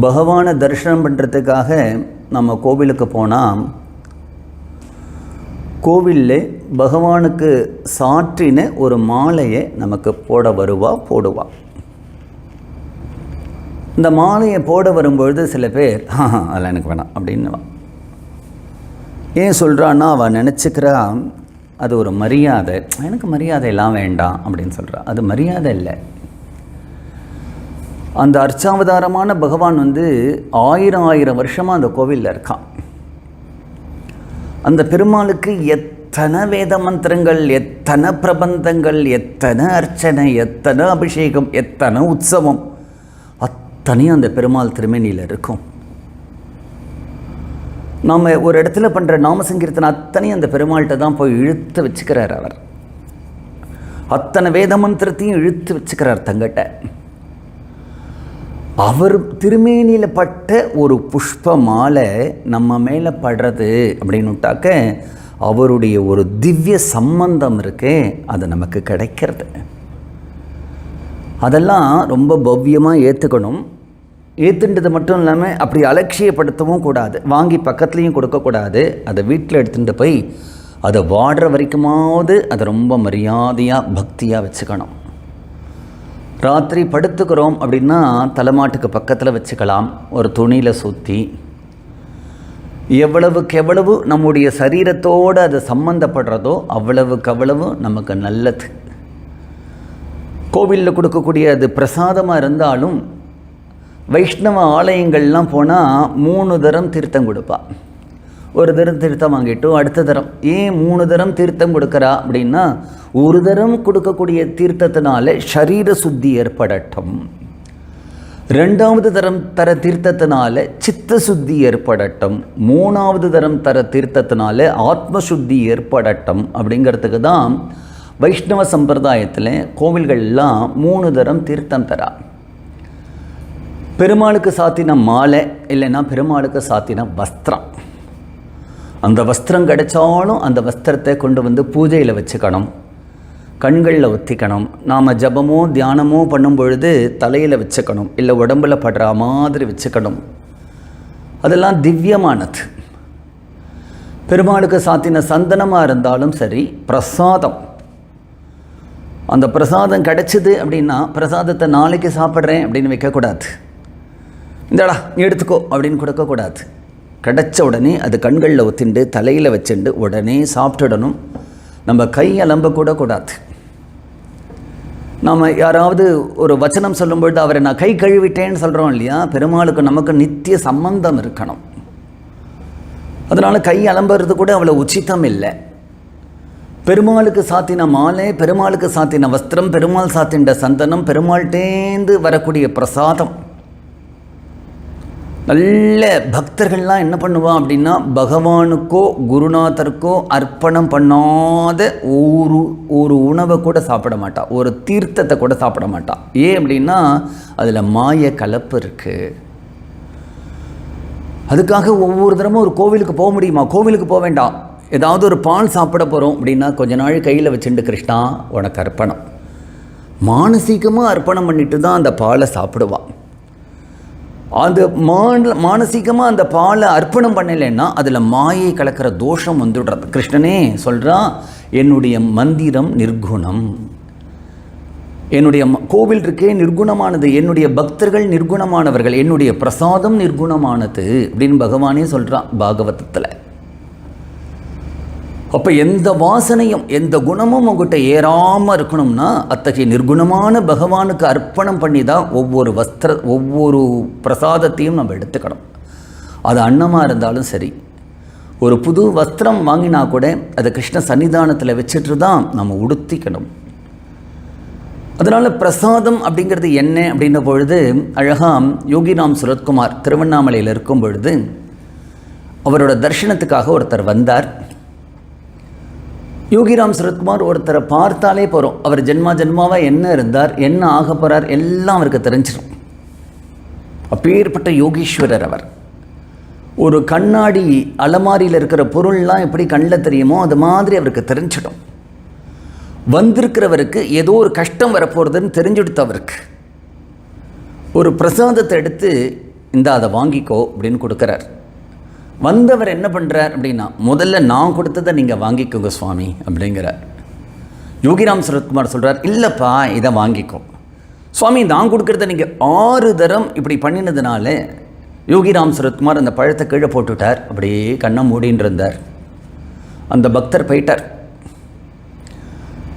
பகவானை தரிசனம் பண்ணுறதுக்காக நம்ம கோவிலுக்கு போனால் கோவிலில் பகவானுக்கு சாற்றின ஒரு மாலையை நமக்கு போட வருவா போடுவா. இந்த மாலையை போட வரும்பொழுது சில பேர் அதெல்லாம் எனக்கு வேணாம் அப்படின்னுவா. ஏன் சொல்கிறான்னா அவள் நினச்சிக்கிறா அது ஒரு மரியாதை. எனக்கு மரியாதை எல்லாம் வேண்டாம் அப்படின்னு சொல்கிறா அது மரியாதை இல்லை. அந்த அர்ச்சாவதாரமான பகவான் வந்து ஆயிரம் ஆயிரம் வருஷமாக அந்த கோவிலில் இருக்கான். அந்த பெருமாளுக்கு எத்தனை வேத மந்திரங்கள் எத்தனை பிரபந்தங்கள் எத்தனை அர்ச்சனை எத்தனை அபிஷேகம் எத்தனை உற்சவம் அத்தனையும் அந்த பெருமாள் திருமேனியில் இருக்கும். நாம் ஒரு இடத்துல பண்ணுற நாம சங்கீர்த்தனை அத்தனையும் அந்த பெருமாள்கிட்ட தான் போய் இழுத்து வச்சுக்கிறார் அவர். அத்தனை வேத மந்திரத்தையும் இழுத்து வச்சுக்கிறார் தங்கிட்ட. அவர் திருமேனியில் பட்ட ஒரு புஷ்ப மாலை நம்ம மேலே படுறது அப்படின்னுட்டாக்க அவருடைய ஒரு திவ்ய சம்பந்தம் இருக்கே அது நமக்கு கிடைக்கிறது. அதெல்லாம் ரொம்ப பவ்யமாக ஏற்றுக்கணும் ஏற்றுன்றது மட்டும் இல்லாமல் அப்படி அலட்சியப்படுத்தவும் கூடாது. வாங்கி பக்கத்துலேயும் கொடுக்கக்கூடாது அதை வீட்டில் எடுத்துகிட்டு போய் அதை வாடுற வரைக்குமாவது அதை ரொம்ப மரியாதையாக பக்தியாக வச்சுக்கணும். ராத்திரி படுத்துக்கிறோம் அப்படின்னா தலைமாட்டுக்கு பக்கத்தில் வச்சுக்கலாம். ஒரு துணியில் சுற்றி எவ்வளவுக்கு எவ்வளவு நம்முடைய சரீரத்தோடு அது சம்மந்தப்படுறதோ அவ்வளவுக்கு அவ்வளவு நமக்கு நல்லது. கோவிலில் கொடுக்கக்கூடிய அது பிரசாதமாக இருந்தாலும் வைஷ்ணவ ஆலயங்கள்லாம் போனால் மூணு தரம் தீர்த்தம் கொடுப்பாள் ஒரு தரம் தீர்த்தம் வாங்கிட்டோம் அடுத்த தரம். ஏன் மூணு தரம் தீர்த்தம் கொடுக்குறா அப்படின்னா ஒரு தரம் கொடுக்கக்கூடிய தீர்த்தத்தினால சரீர சுத்தி ஏற்படட்டும். ரெண்டாவது தரம் தர தீர்த்தத்தினால சித்த சுத்தி ஏற்படட்டும். மூணாவது தரம் தர தீர்த்தத்தினால ஆத்ம சுத்தி ஏற்படட்டும் அப்படிங்கிறதுக்கு தான் வைஷ்ணவ சம்பிரதாயத்தில் கோவில்கள்லாம் மூணு தரம் தீர்த்தம் தரா. பெருமாளுக்கு சாத்தின மாலை இல்லைன்னா பெருமாளுக்கு சாத்தின வஸ்திரம். அந்த வஸ்திரம் கிடைச்சாலும் அந்த வஸ்திரத்தை கொண்டு வந்து பூஜையில் வச்சுக்கணும். கண்களில் ஒத்திக்கணும். நாம் ஜபமோ தியானமோ பண்ணும் பொழுது தலையில் வச்சுக்கணும். இல்லை உடம்புல படுற மாதிரி வச்சுக்கணும். அதெல்லாம் திவ்யமானது. பெருமாளுக்கு சாத்தின சந்தனமாக இருந்தாலும் சரி பிரசாதம். அந்த பிரசாதம் கிடைச்சிது அப்படின்னா பிரசாதத்தை நாளைக்கு சாப்பிட்றேன் அப்படின்னு வைக்கக்கூடாது. இந்தடா நீ எடுத்துக்கோ அப்படின்னு கொடுக்கக்கூடாது. கிடச்ச உடனே அது கண்களில் ஒத்திண்டு தலையில் வச்சுண்டு உடனே சாப்பிட்டுடணும். நம்ம கை அலம்ப கூட கூடாது. நாம் யாராவது ஒரு வச்சனம் சொல்லும்பொழுது அவரை நான் கை கழுவிட்டேன்னு சொல்கிறோம் இல்லையா? பெருமாளுக்கு நமக்கு நித்திய சம்பந்தம் இருக்கணும். அதனால் கை அலம்புறது கூட அவ்வளோ உச்சிதம் இல்லை. பெருமாளுக்கு சாத்தின மாலை பெருமாளுக்கு சாத்தின வஸ்திரம் பெருமாள் சாத்தின்ற சந்தனம் பெருமாள்டேந்து வரக்கூடிய பிரசாதம். நல்ல பக்தர்கள்லாம் என்ன பண்ணுவான் அப்படின்னா பகவானுக்கோ குருநாதருக்கோ அர்ப்பணம் பண்ணாத ஒரு ஒரு உணவை கூட சாப்பிட மாட்டான் ஒரு தீர்த்தத்தை கூட சாப்பிட மாட்டான் ஏன் அப்படின்னா அதில் மாய கலப்பு இருக்குது அதுக்காக ஒவ்வொரு தடமும் ஒரு கோவிலுக்கு போக முடியுமா? கோவிலுக்கு போக வேண்டாம். ஏதாவது ஒரு பால் சாப்பிட போகிறோம் அப்படின்னா கொஞ்ச நாள் கையில் வச்சுட்டு கிருஷ்ணா உனக்கு அர்ப்பணம். மானசீகமாக அர்ப்பணம் பண்ணிட்டு தான் அந்த பாலை சாப்பிடுவான் அந்த மான மானசீகமாக அந்த பாலை அர்ப்பணம் பண்ணலைன்னா அதில் மாயை கலக்கிற தோஷம் வந்துடுறது கிருஷ்ணனே சொல்கிறான் என்னுடைய மந்திரம் நிர்குணம். என்னுடைய கோவில் இருக்கே நிர்குணமானது. என்னுடைய பக்தர்கள் நிர்குணமானவர்கள். என்னுடைய பிரசாதம் நிர்குணமானது. அப்படின்னு பகவானே சொல்கிறான் பாகவதத்தில். அப்போ எந்த வாசனையும் எந்த குணமும் உங்ககிட்ட ஏறாமல் இருக்கணும்னா அத்தகைய நிர்குணமான பகவானுக்கு அர்ப்பணம் பண்ணி தான் ஒவ்வொரு வஸ்திர ஒவ்வொரு பிரசாதத்தையும் நம்ம எடுத்துக்கணும். அது அன்னமாக இருந்தாலும் சரி. ஒரு புது வஸ்திரம் வாங்கினா கூட அதை கிருஷ்ண சன்னிதானத்தில் வச்சுட்டு தான் நம்ம உடுத்திக்கணும். அதனால் பிரசாதம் அப்படிங்கிறது என்ன அப்படின்ற பொழுது அழகாம் யோகிராம் சுரத்குமார் திருவண்ணாமலையில் இருக்கும் பொழுது அவரோட தரிசனத்துக்காக ஒருத்தர் வந்தார். யோகிராம் சரத்குமார் ஒருத்தரை பார்த்தாலே போகிறோம் அவர் ஜென்மா ஜென்மாவாக என்ன இருந்தார் என்ன ஆக போகிறார் எல்லாம் அவருக்கு தெரிஞ்சிடும் அப்பேற்பட்ட யோகீஸ்வரர் அவர். ஒரு கண்ணாடி அலமாரியில் இருக்கிற பொருள்லாம் எப்படி கண்ணில் தெரியுமோ அது மாதிரி அவருக்கு தெரிஞ்சிடும். வந்திருக்கிறவருக்கு ஏதோ ஒரு கஷ்டம் வரப்போகிறதுன்னு தெரிஞ்சுடுத்து அவருக்கு ஒரு பிரசாதத்தை எடுத்து இந்த அதை வாங்கிக்கோ அப்படின்னு கொடுக்குறார். வந்தவர் என்ன பண்ணுறார் அப்படின்னா முதல்ல நான் கொடுத்ததை நீங்கள் வாங்கிக்கோங்க சுவாமி அப்படிங்கிறார் யோகிராம் சரத்குமார் சொல்கிறார் இல்லைப்பா இதை வாங்கிக்கோ. சுவாமி நான் கொடுக்குறத நீங்கள் ஆறு தரம் இப்படி பண்ணினதுனால யோகிராம் சரத்குமார் அந்த பழத்தை கீழே போட்டுவிட்டார் அப்படியே கண்ணை மூடின்னு இருந்தார். அந்த பக்தர் போயிட்டார்.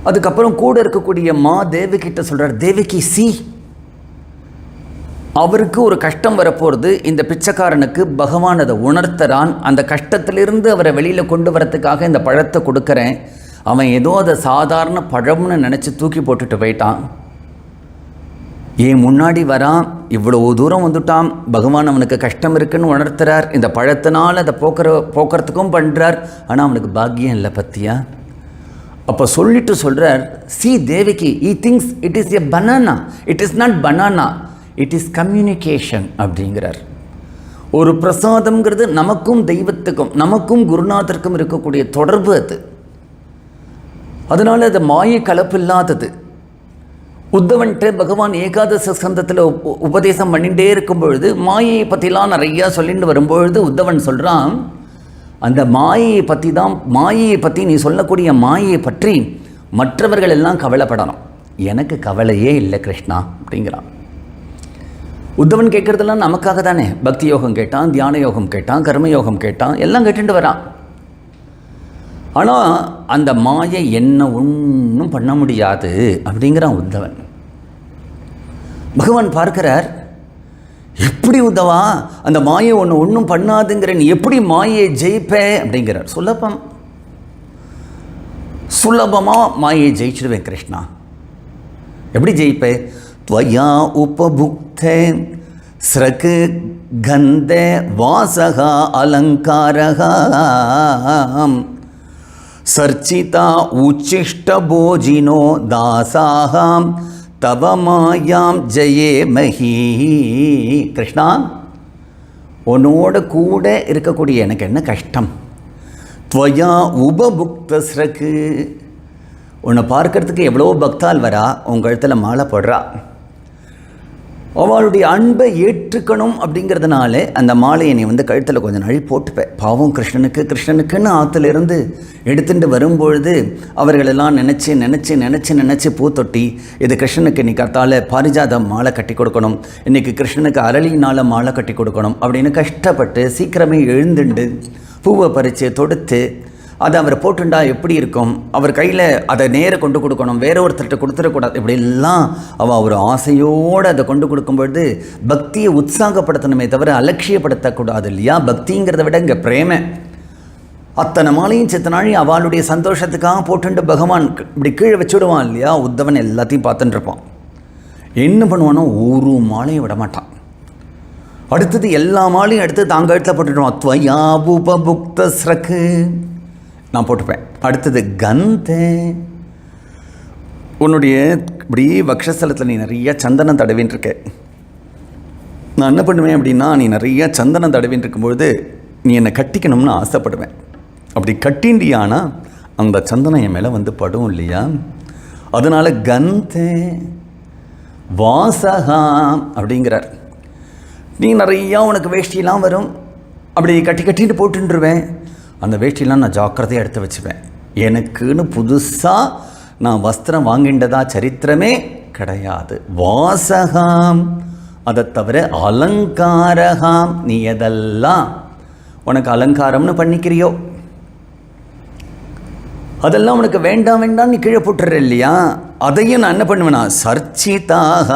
அதுக்கப்புறம் கூட இருக்கக்கூடிய மா தேவகிட்ட சொல்கிறார் தேவகி சி அவருக்கு ஒரு கஷ்டம் வரப்போகிறது இந்த பிச்சைக்காரனுக்கு பகவான் அதை உணர்த்தறான். அந்த கஷ்டத்திலிருந்து அவரை வெளியில் கொண்டு வரத்துக்காக இந்த பழத்தை கொடுக்குறேன். அவன் ஏதோ அதை சாதாரண பழம்னு நினச்சி தூக்கி போட்டுட்டு போயிட்டான். ஏன் முன்னாடி வரான்? இவ்வளோ தூரம் வந்துட்டான். பகவான் அவனுக்கு கஷ்டம் இருக்குன்னு உணர்த்துறார். இந்த பழத்தினால் அதை போக்குற போக்குறதுக்கும் பண்ணுறார் ஆனால் அவனுக்கு பாக்கியம் இல்லை பத்தியா? அப்போ சொல்லிட்டு சொல்கிறார் சி தேவிக்கு he thinks it is a banana it is not banana it is communication அப்படிங்கிறார். ஒரு பிரசாதம்ங்கிறது நமக்கும் தெய்வத்துக்கும் நமக்கும் குருநாதருக்கும் இருக்கக்கூடிய தொடர்பு அது. அதனால் அது மாயை கலப்பு இல்லாதது உத்தவன்ட்டு பகவான் ஏகாதச சந்தத்தில் உபதேசம் பண்ணிகிட்டே இருக்கும் பொழுது மாயையை பற்றிலாம் நிறையா சொல்லிட்டு வரும்பொழுது உத்தவன் சொல்கிறான் அந்த மாயையை பற்றி தான் மாயையை பற்றி நீ சொல்லக்கூடிய மாயையை பற்றி மற்றவர்கள் எல்லாம் கவலைப்படணும். எனக்கு கவலையே இல்லை கிருஷ்ணா அப்படிங்கிறான். உத்தவன் கேட்குறதெல்லாம் நமக்காக தானே பக்தி யோகம் கேட்டான் தியான யோகம் கேட்டான் கர்ம யோகம் கேட்டான் எல்லாம் கேட்டுட்டு வரான் ஆனால் அந்த மாயை என்ன ஒன்றும் பண்ண முடியாது அப்படிங்கிறான் உத்தவன் பகவான் பார்க்கிறார் எப்படி உத்தவா அந்த மாயை ஒன்று ஒன்றும் பண்ணாதுங்கிற நீ எப்படி மாயை ஜெயிப்பே? அப்படிங்கிறார். சுலபம். சுலபமாக மாயை ஜெயிச்சிடுவேன் கிருஷ்ணா. எப்படி ஜெயிப்ப? துவயா உபபுக் स्रक् गन्धे वासः अलङ्कारः सर्चिता उच्छिष्टभोजिनो दासाः तव मायां जये मही கிருஷ்ணா உன்னோட கூட இருக்கக்கூடிய எனக்கு என்ன கஷ்டம் துவயா உபபுக்த ஸ்ரக்கு உன்னை பார்க்கறதுக்கு எவ்வளோ பக்தால் வரா உன் கழுத்தில் மாலை போடுறா அவளுடைய அன்பை ஏற்றுக்கணும் அப்படிங்கிறதுனால அந்த மாலையை நீ வந்து கழுத்தில் கொஞ்சம் நாள் போட்டுப்பேன் பாவம் கிருஷ்ணனுக்கு கிருஷ்ணனுக்குன்னு ஆற்றுலேருந்து எடுத்துட்டு வரும்பொழுது அவர்களெல்லாம் நினச்சி நினச்சி நினச்சி நினச்சி பூத்தொட்டி இது கிருஷ்ணனுக்கு இன்னைக்கு கத்தால பாரிஜாத மாலை கட்டி கொடுக்கணும். இன்னைக்கு கிருஷ்ணனுக்கு அரளினால் மாலை கட்டி கொடுக்கணும் அப்படின்னு கஷ்டப்பட்டு சீக்கிரமே எழுந்துண்டு பூவை பறித்து தொடுத்து அதை அவர் போட்டுண்டா எப்படி இருக்கும்? அவர் கையில் அதை நேர கொண்டு கொடுக்கணும் வேற ஒருத்தர்கிட்ட கொடுத்துடக்கூடாது. இப்படியெல்லாம் அவள் ஒரு ஆசையோடு அதை கொண்டு கொடுக்கும்பொழுது பக்தியை உற்சாகப்படுத்தணுமே தவிர அலட்சியப்படுத்தக்கூடாது இல்லையா? பக்திங்கிறத விட இங்கே பிரேமை. அத்தனை மாலையும் சித்த நாளையும் அவளுடைய சந்தோஷத்துக்காக போட்டுண்டு பகவான் இப்படி கீழே வச்சுடுவான் இல்லையா? உத்தவன் எல்லாத்தையும் பார்த்துட்டு இருப்பான். என்ன பண்ணுவானோ ஒரு மாலையும் விட மாட்டான் அடுத்தது எல்லா மாலையும் எடுத்து தாங்க இடத்துல போட்டுடுவான். துவயா உபபுக்த ஸ்ரக்கு நான் போட்டுப்பேன். அடுத்தது கந்தே. உன்னுடைய இப்படி வக்ஷஸ்தலத்தில் நீ நிறைய சந்தனம் தடவின்ட்டுருக்க நான் என்ன பண்ணுவேன் அப்படின்னா நீ நிறைய சந்தனம் தடவின்னு இருக்கும்பொழுது நீ என்னை கட்டிக்கணும்னு ஆசைப்படுவேன். அப்படி கட்டிண்டியானா அந்த சந்தனம் என் மேலே வந்து படும் இல்லையா? அதனால் கந்தே வாசகா அப்படிங்கிறார். நீ நிறையா உனக்கு வேஷ்டியெல்லாம் வரும். அப்படி கட்டி கட்டிட்டு போட்டுருவேன் அந்த வேஷ்டிலாம் நான் ஜாக்கிரதையாக எடுத்து வச்சுப்பேன். எனக்குன்னு புதுசாக நான் வஸ்திரம் வாங்கின்றதா சரித்திரமே கிடையாது. வாசகாம். அதை தவிர அலங்காரகாம். நீ எதெல்லாம் உனக்கு அலங்காரம்னு பண்ணிக்கிறியோ அதெல்லாம் உனக்கு வேண்டாம் வேண்டாம் நீ கீழே போட்டுற இல்லையா? அதையும் நான் என்ன பண்ணுவேனா சர்ச்சிதாக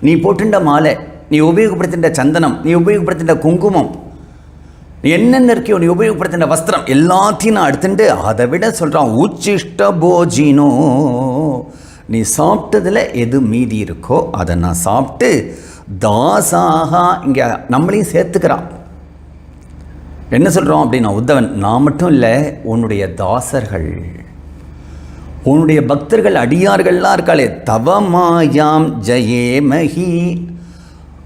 நீ போட்டுண்ட மாலை நீ உபயோகப்படுத்தின்ற சந்தனம் நீ உபயோகப்படுத்தின்ற குங்குமம் நீ என்னென்ன இருக்கியோ நீ உபயோகப்படுத்தின வஸ்திரம் எல்லாத்தையும் நான் எடுத்துட்டு அதை விட சொல்கிறான் உச்சிஷ்ட போஜினோ நீ சாப்பிட்டதில் எது மீதி இருக்கோ அதை நான் சாப்பிட்டு தாசாக இங்கே நம்மளையும் சேர்த்துக்கிறான். என்ன சொல்கிறோம் அப்படின்னா உத்தவன் நான் மட்டும் இல்லை உன்னுடைய தாசர்கள் உன்னுடைய பக்தர்கள் அடியார்கள்லாம் இருக்காளே தவமாயாம் ஜெயேமஹி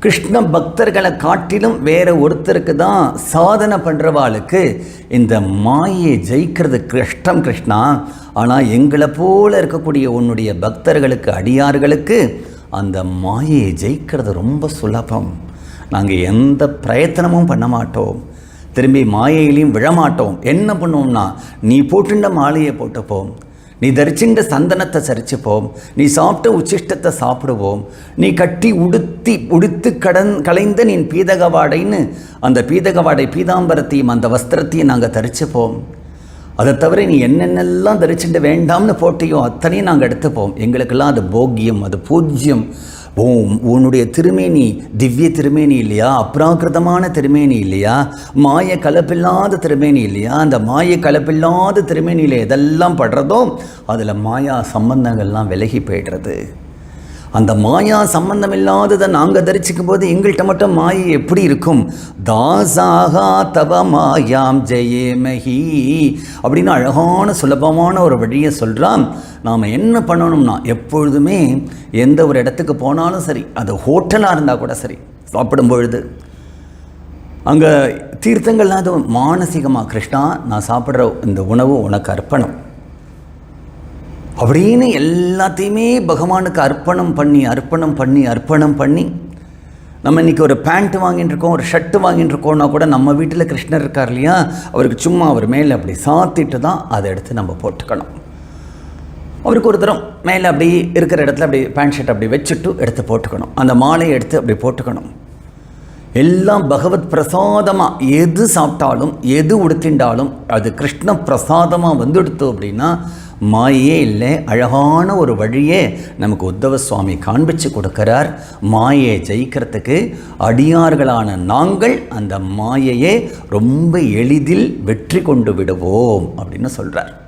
கிருஷ்ண பக்தர்களை காட்டிலும் வேற ஒருத்தருக்கு தான் சாதனை பண்ணுறவாளுக்கு இந்த மாயை ஜெயிக்கிறது கஷ்டம் கிருஷ்ணா. ஆனால் எங்களை போல இருக்கக்கூடிய உன்னுடைய பக்தர்களுக்கு அடியார்களுக்கு அந்த மாயை ஜெயிக்கிறது ரொம்ப சுலபம். நாங்கள் எந்த பிரயத்தனமும் பண்ண மாட்டோம். திரும்பி மாயையிலையும் விழமாட்டோம் என்ன பண்ணுவோம்னா நீ போட்டுண்ட மாலையை போட்டுப்போம். நீ தரிச்சின்ற சந்தனத்தை சரிச்சுப்போம். நீ சாப்பிட்ட உச்சிஷ்டத்தை சாப்பிடுவோம். நீ கட்டி உடுத்தி உடுத்து கடன் கலைந்த நீ பீதகவாடைன்னு அந்த பீதகவாடை பீதாம்பரத்தையும் அந்த வஸ்திரத்தையும் நாங்கள் தரிச்சுப்போம். அதை தவிர நீ என்னென்னலாம் தரிச்சுட்டு வேண்டாம்னு போட்டியோ அத்தனையும் நாங்கள் எடுத்துப்போம். எங்களுக்கெல்லாம் அது போக்கியம் அது பூஜ்யம். ஓம் உன்னுடைய திருமேனி திவ்ய திருமேனி இல்லையா? அப்ராகிருதமான திருமேனி இல்லையா? மாய கலப்பில்லாத திருமேனி இல்லையா? அந்த மாய கலப்பில்லாத திருமேனியில் எதெல்லாம் படுறதோ அதில் மாயா சம்பந்தங்கள்லாம் விலகி போய்டுறது. அந்த மாயா சம்பந்தம் இல்லாததை நாங்கள் தரிசிக்கும் போது எங்கள்கிட்ட மட்டும் மாயை எப்படி இருக்கும்? தாசாகா தவ மாயாம் ஜெயேமஹி அப்படின்னு அழகான சுலபமான ஒரு வழியை சொல்கிறான் நாம் என்ன பண்ணணும்னா எப்பொழுதுமே எந்த ஒரு இடத்துக்கு போனாலும் சரி அது ஹோட்டலாக இருந்தால் கூட சரி சாப்பிடும் பொழுது அங்கே தீர்த்தங்கள்லாம் அது மானசீகமாக கிருஷ்ணா நான் சாப்பிட்ற இந்த உணவு உனக்கு அர்ப்பணம். அப்படின்னு எல்லாத்தையுமே பகவானுக்கு அர்ப்பணம் பண்ணி அர்ப்பணம் பண்ணி அர்ப்பணம் பண்ணி நம்ம இன்றைக்கி ஒரு பேண்ட் வாங்கிட்டு இருக்கோம் ஒரு ஷர்ட்டு வாங்கிட்டு இருக்கோம்னா கூட நம்ம வீட்டில் கிருஷ்ணர் இருக்கார் இல்லையா? அவருக்கு சும்மா அவர் மேலே அப்படி சாத்திட்டு தான் அதை எடுத்து நம்ம போட்டுக்கணும். அவருக்கு ஒரு தரம் மேலே அப்படி இருக்கிற இடத்துல அப்படி பேண்ட் ஷர்ட் அப்படி வச்சுட்டு எடுத்து போட்டுக்கணும். அந்த மாலையை எடுத்து அப்படி போட்டுக்கணும். எல்லாம் பகவத் பிரசாதமாக எது சாப்பிட்டாலும் எது உடுத்திண்டாலும் அது கிருஷ்ண பிரசாதமாக வந்துடுத்து அப்படின்னா மாயே இல்லை அழகான ஒரு வழியே நமக்கு உத்தவ சுவாமி காண்பிச்சு கொடுக்கிறார். மாயை ஜெயிக்கிறதுக்கு அடியார்களான நாங்கள் அந்த மாயையே ரொம்ப எளிதில் வெற்றி கொண்டு விடுவோம் அப்படின்னு சொல்கிறார்